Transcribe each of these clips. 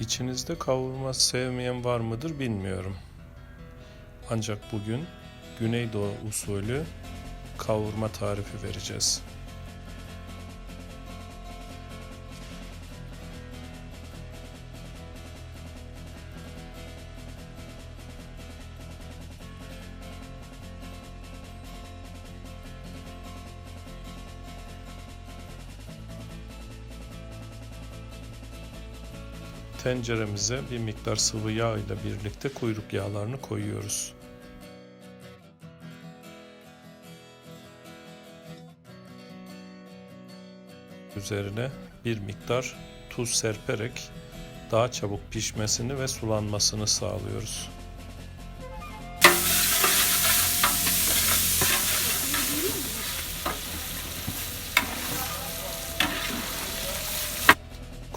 İçinizde kavurma sevmeyen var mıdır bilmiyorum. Ancak bugün Güneydoğu usulü kavurma tarifi vereceğiz. Tenceremize bir miktar sıvı yağ ile birlikte kuyruk yağlarını koyuyoruz. Üzerine bir miktar tuz serperek daha çabuk pişmesini ve sulanmasını sağlıyoruz.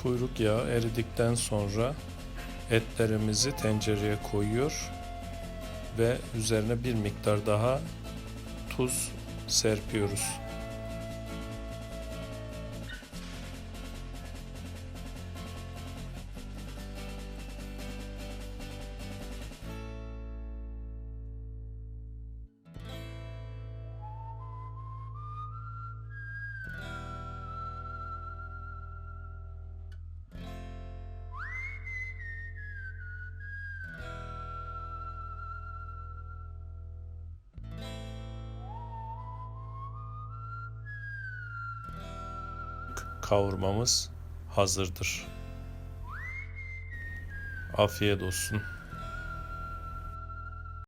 Kuyruk yağı eridikten sonra etlerimizi tencereye koyuyor ve üzerine bir miktar daha tuz serpiyoruz. Kavurmamız hazırdır. Afiyet olsun.